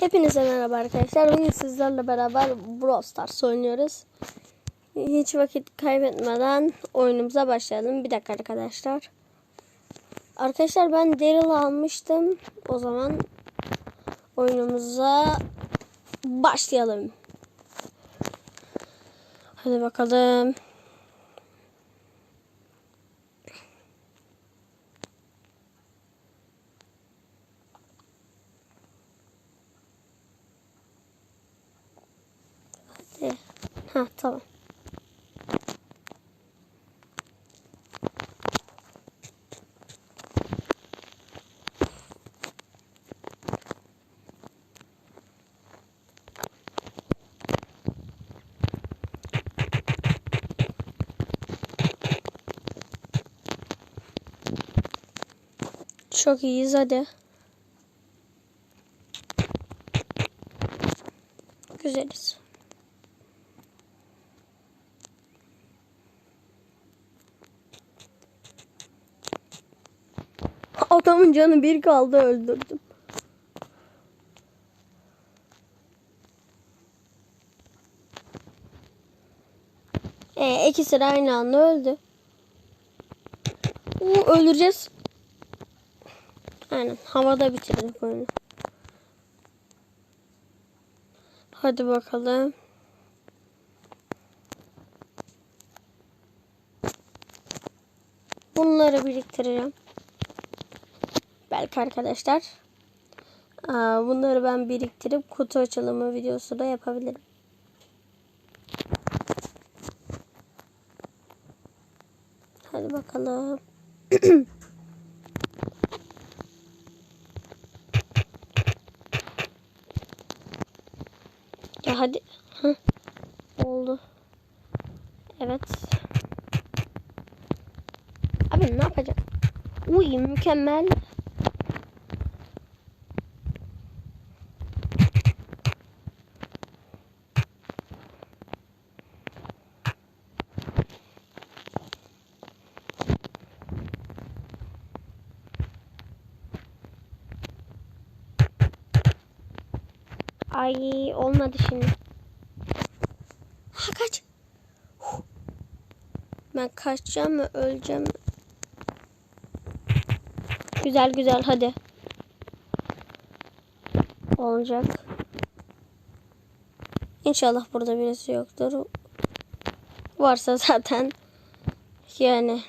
Hepinize merhaba arkadaşlar. Bugün sizlerle beraber Brawl Stars oynuyoruz. Hiç vakit kaybetmeden oyunumuza başlayalım. Bir dakika arkadaşlar. Arkadaşlar ben Daryl almıştım. O zaman oyunumuza başlayalım. Hadi bakalım. Hadi. Ha tamam. Çok iyiyiz hadi. Güzeliz. Adamın canı bir kaldı öldürdüm. Ee, ikisi aynı anda öldü. Oo, öldüreceğiz. Aynen havada bitirdik oyunu. Hadi bakalım. Bunları biriktireceğim. Belki arkadaşlar. Bunları ben biriktirip kutu açılımı videosu da yapabilirim. Hadi bakalım. ya hadi. Heh. Oldu. Evet. Abi ne yapacak? Uy mükemmel. Ay olmadı şimdi. Ha kaç. Ben kaçacağım mı öleceğim mi? Güzel güzel hadi. Olacak. İnşallah burada birisi yoktur. Varsa zaten yani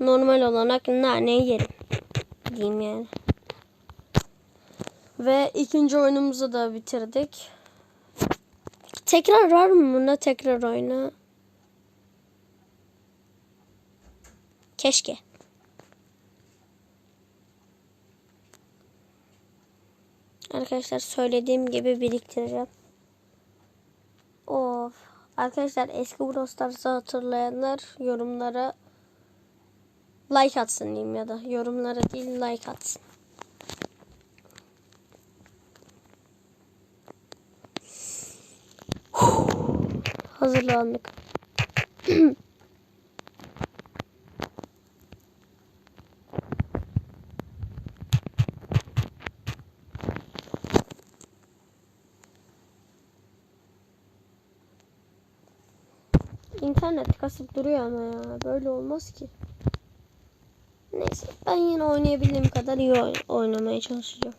normal olarak naneyi yerim. Diyeyim yani. Ve ikinci oyunumuzu da bitirdik. Tekrar var mı bunda tekrar oyna? Keşke. Arkadaşlar söylediğim gibi biriktireceğim. Of. Arkadaşlar eski Brawl hatırlayanlar yorumlara like atsın diyeyim ya da yorumlara değil like atsın. Hazırlandık. İnternet kasıp duruyor ama ya. Böyle olmaz ki. Neyse ben yine oynayabildiğim kadar iyi oyn- oynamaya çalışacağım.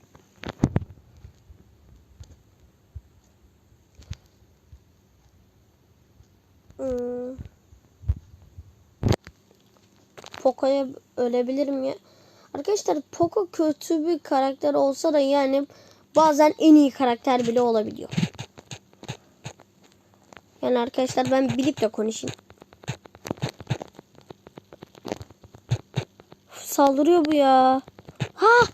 Hmm. Poco'ya ölebilirim ya. Arkadaşlar Poco kötü bir karakter olsa da yani bazen en iyi karakter bile olabiliyor. Yani arkadaşlar ben bilip de konuşayım. Saldırıyor bu ya. Ha!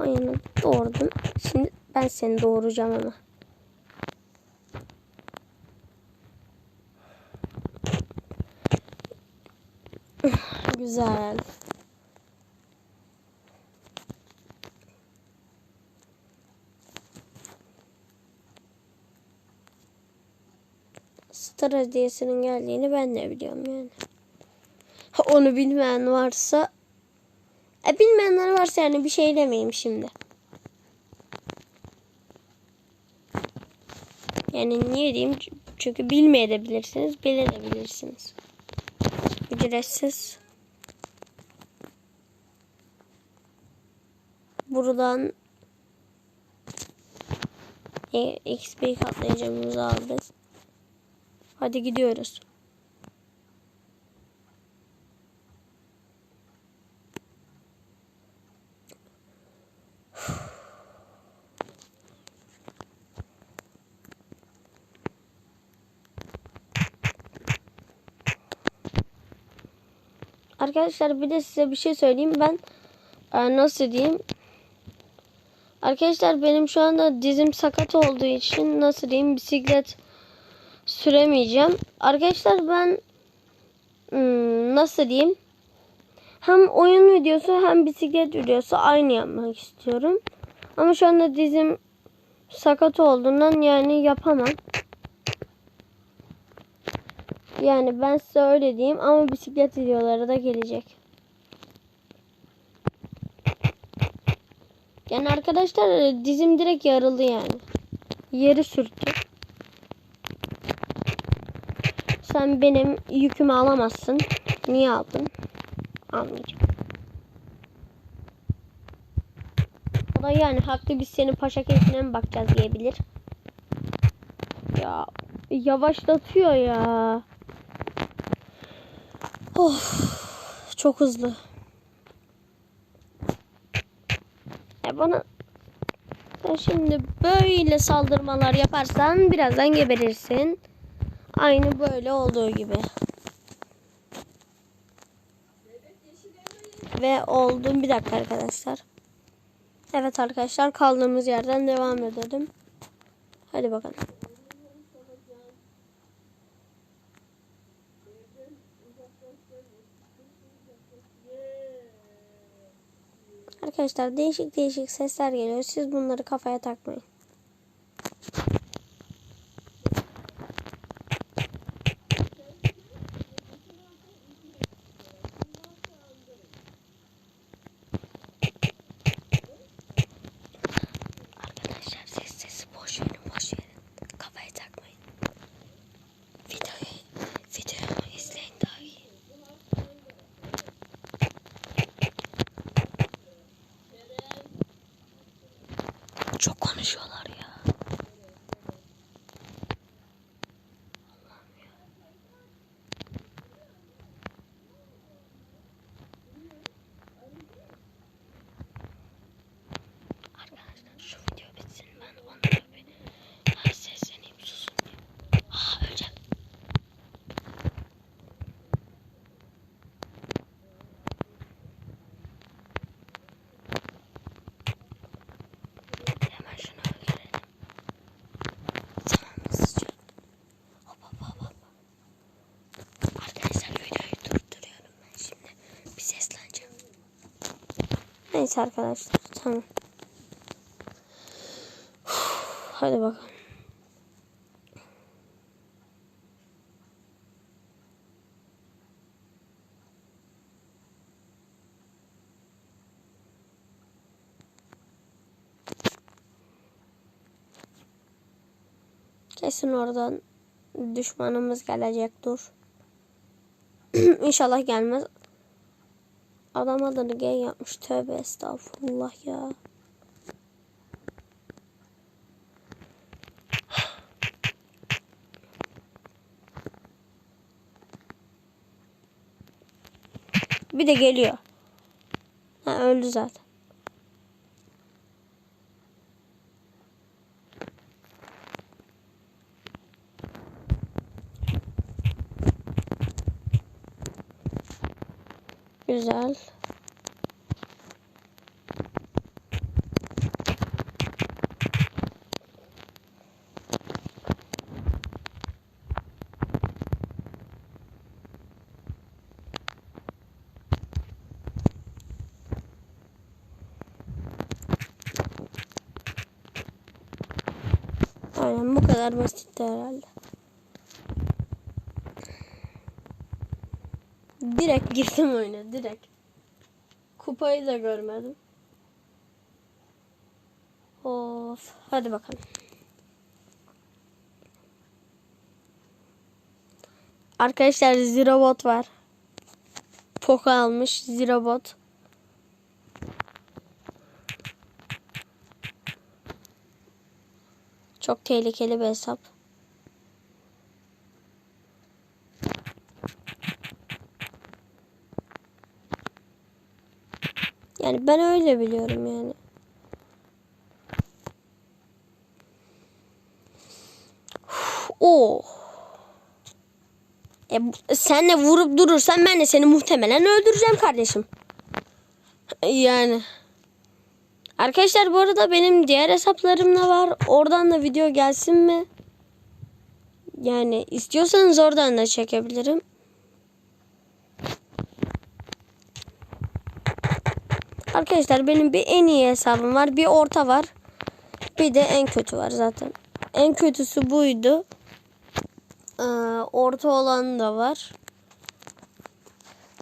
Aynen doğurdun. Şimdi ben seni doğuracağım ama. Güzel. Brawl hediyesinin geldiğini ben de biliyorum yani. Onu bilmeyen varsa e, bilmeyenler varsa yani bir şey demeyeyim şimdi. Yani niye diyeyim? Çünkü bilmeyebilirsiniz, bilebilirsiniz. Ücretsiz. Buradan e, XP katlayıcımızı aldık. Hadi gidiyoruz. Arkadaşlar bir de size bir şey söyleyeyim. Ben e, nasıl diyeyim? Arkadaşlar benim şu anda dizim sakat olduğu için nasıl diyeyim bisiklet süremeyeceğim. Arkadaşlar ben hmm, nasıl diyeyim? Hem oyun videosu hem bisiklet videosu aynı yapmak istiyorum. Ama şu anda dizim sakat olduğundan yani yapamam. Yani ben size öyle diyeyim ama bisiklet videoları da gelecek. Yani arkadaşlar dizim direkt yarıldı yani. Yeri sürttü. Sen benim yükümü alamazsın. Niye aldın? Almayacağım. O da yani haklı biz senin paşa keyfine mi bakacağız diyebilir. Ya yavaşlatıyor ya. Of, çok hızlı. E bana sen şimdi böyle saldırmalar yaparsan birazdan geberirsin. Aynı böyle olduğu gibi. Ve oldum bir dakika arkadaşlar. Evet arkadaşlar kaldığımız yerden devam edelim. Hadi bakalım. Arkadaşlar değişik değişik sesler geliyor. Siz bunları kafaya takmayın. Arkadaşlar ses sesi boş verin boş verin. Kafaya takmayın. Videoyu, videoyu izleyin daha iyi. Çok konuşuyorlar ya. Allah'ım ya. Arkadaşlar şu video bitsin ben onlara bir ha, sesleneyim susun. Aa öleceğim. Hemen şunu öldürelim. Tamam hızlıca. Hop hop hop hop. Arkadaşlar videoyu durduruyorum ben şimdi. Bir sesleneceğim. Neyse arkadaşlar tamam. Hadi bakalım. Kesin oradan düşmanımız gelecek dur. İnşallah gelmez. Adam adını G yapmış. Tövbe estağfurullah ya. Bir de geliyor. Ha, öldü zaten. Güzel. Aynen bu kadar basitti herhalde. Direkt girdim oyuna direkt. Kupayı da görmedim. Of. Hadi bakalım. Arkadaşlar Zero Bot var. Poco almış Zero Bot. Çok tehlikeli bir hesap. Yani ben öyle biliyorum yani. Oh. E, senle vurup durursan ben de seni muhtemelen öldüreceğim kardeşim. Yani. Arkadaşlar bu arada benim diğer hesaplarım da var. Oradan da video gelsin mi? Yani istiyorsanız oradan da çekebilirim. Arkadaşlar benim bir en iyi hesabım var. Bir orta var. Bir de en kötü var zaten. En kötüsü buydu. Ee, orta olan da var.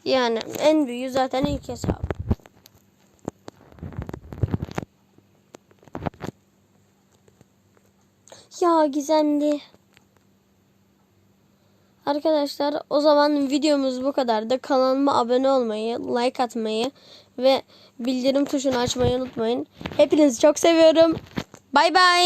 Yani en büyüğü zaten ilk hesabım. Ya gizemli. Arkadaşlar o zaman videomuz bu kadar da kanalıma abone olmayı, like atmayı ve bildirim tuşunu açmayı unutmayın. Hepinizi çok seviyorum. Bay bay.